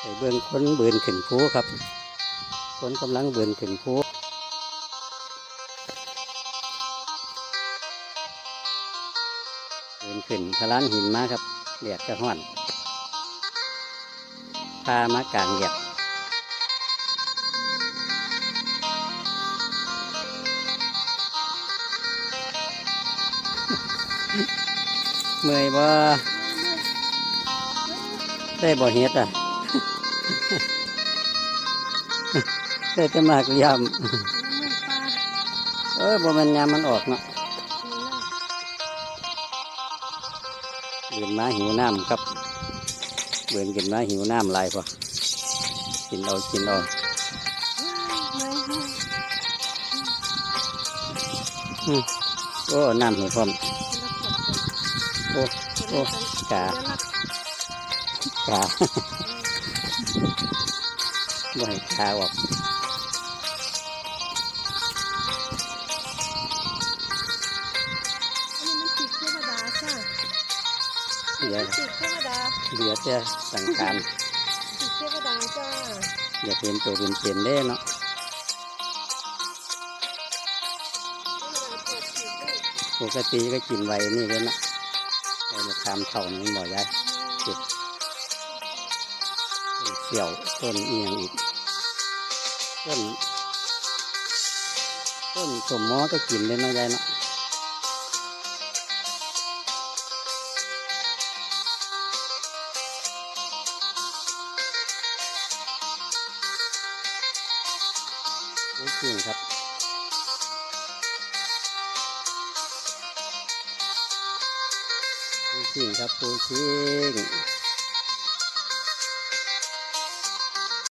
ไปเบื้องคนเบืนขึ้นภูครับ คนกำลังเบืนขึ้นภูเบืนขึ้นพลานหินมาครับเดียดกระห้อนพามากลางเดียดเมื่อยบ่ได้บ่เฮ็ดอะ ได้แต่มากยามเออบ่แมันยามมันออกเนาะเดินมาหิวน้ำครับเดินกินมาหิวน้ำลายพอกินเอากินเอาอืมโอ้น้ำให้พร้อมโอ้โอ้กากา บ่ให้กาออกอันนี้มันติดเทวดาค่ะเหลือติดเทวดาเหลือแต่สังขารติดเทวดาจ้าอย่าเป็นตัวเป็นเปลี่ยนเด้เนาะเทวดาเปิดติดด้วยปกติก็กินไว้นี่เลยเนาะไว้มาทำเท่านี้บ่ยายเสี่ยวต้นเอียงอีก ต้นต้นสมหมอก็กินเลยนะยายเนาะโอ้ยจริงครับปูชิงครับปูชิง